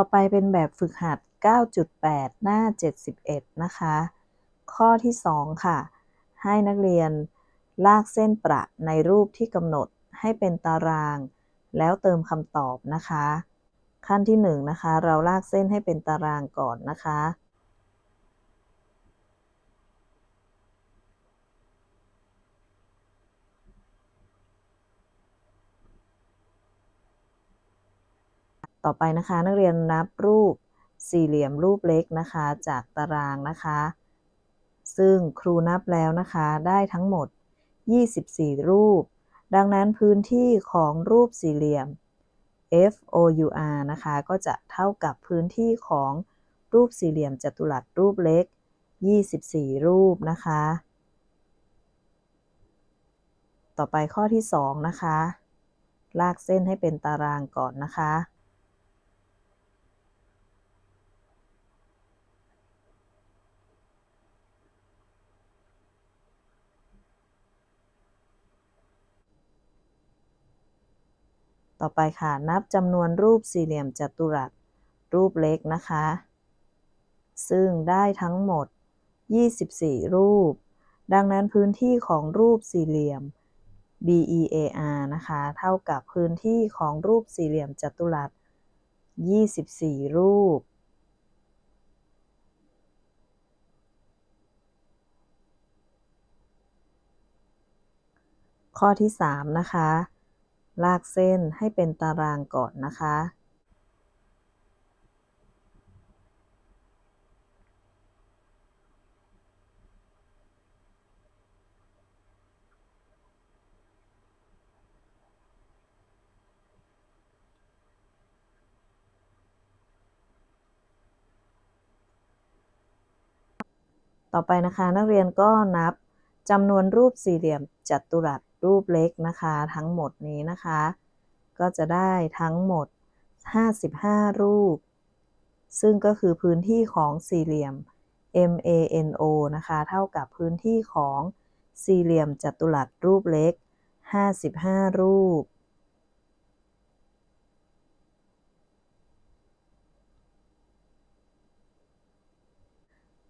ต่อไปเป็นแบบฝึกหัด 9.8 หน้า 71 นะคะ ข้อที่ 2 ค่ะ ให้นักเรียนลากเส้นประในรูปที่กำหนดให้เป็นตาราง แล้วเติมคำตอบนะคะ ขั้นที่ 1 นะคะ เราลากเส้นให้เป็นตารางก่อนนะคะ ต่อไปนะคะ นักเรียนนับรูปสี่เหลี่ยมรูปเล็กนะคะ จากตารางนะคะ ซึ่งครูนับแล้วนะคะได้ทั้งหมด 24 รูป ดังนั้นพื้นที่ของรูปสี่เหลี่ยม F O U R นะคะ ก็จะเท่ากับพื้นที่ของรูปสี่เหลี่ยมจัตุรัสรูปเล็ก 24 รูปนะคะ ต่อไปข้อที่ 2 นะคะ ลากเส้นให้เป็นตารางก่อนนะคะ ต่อไปค่ะนับจำนวนรูปสี่เหลี่ยมจัตุรัส รูปเล็กนะคะ ซึ่งได้ทั้งหมด 24 รูป ดังนั้นพื้นที่ของรูปสี่เหลี่ยม BEAR นะคะ เท่ากับพื้นที่ของรูปสี่เหลี่ยมจัตุรัส 24 รูป ข้อที่ 3 นะคะ ลากเส้นให้เป็นตารางก่อนนะคะ ต่อไปนะคะนักเรียนก็นับจำนวนรูปสี่เหลี่ยมจัตุรัส รูปเล็กนะคะ ทั้งหมดนี้นะคะ ก็จะได้ทั้งหมด 55 รูป ซึ่งก็คือพื้นที่ของสี่เหลี่ยม MANO นะคะ เท่ากับพื้นที่ของสี่เหลี่ยมจัตุรัสรูปเล็ก 55 รูป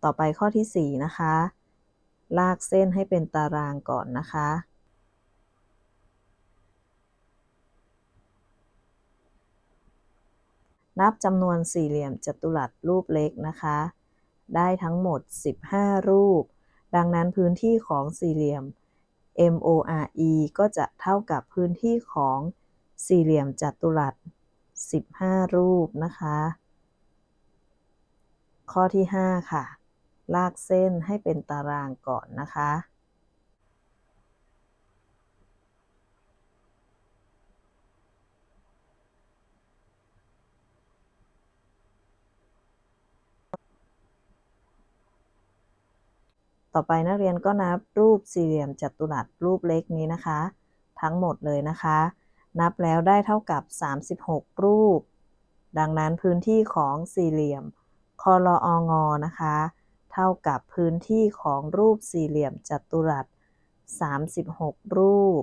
ต่อไปข้อที่ 4 นะคะ ลากเส้นให้เป็นตารางก่อนนะคะ นับจำนวนสี่เหลี่ยมจัตุรัสรูปเล็กนะคะ ได้ทั้งหมด 15 รูป ดังนั้นพื้นที่ของสี่เหลี่ยม MORE ก็จะเท่ากับพื้นที่ของสี่เหลี่ยมจัตุรัส 15 รูปนะคะ ข้อที่ 5 ค่ะ ลากเส้นให้เป็นตารางก่อนนะคะ ต่อไปนักเรียนก็นับรูปสี่เหลี่ยมจัตุรัสรูปเล็กนี้นะคะ ทั้งหมดเลยนะคะ นับแล้วได้เท่ากับ 36 รูป ดังนั้นพื้นที่ของสี่เหลี่ยมคอลองอนะคะ เท่ากับพื้นที่ของรูปสี่เหลี่ยมจัตุรัส 36 รูป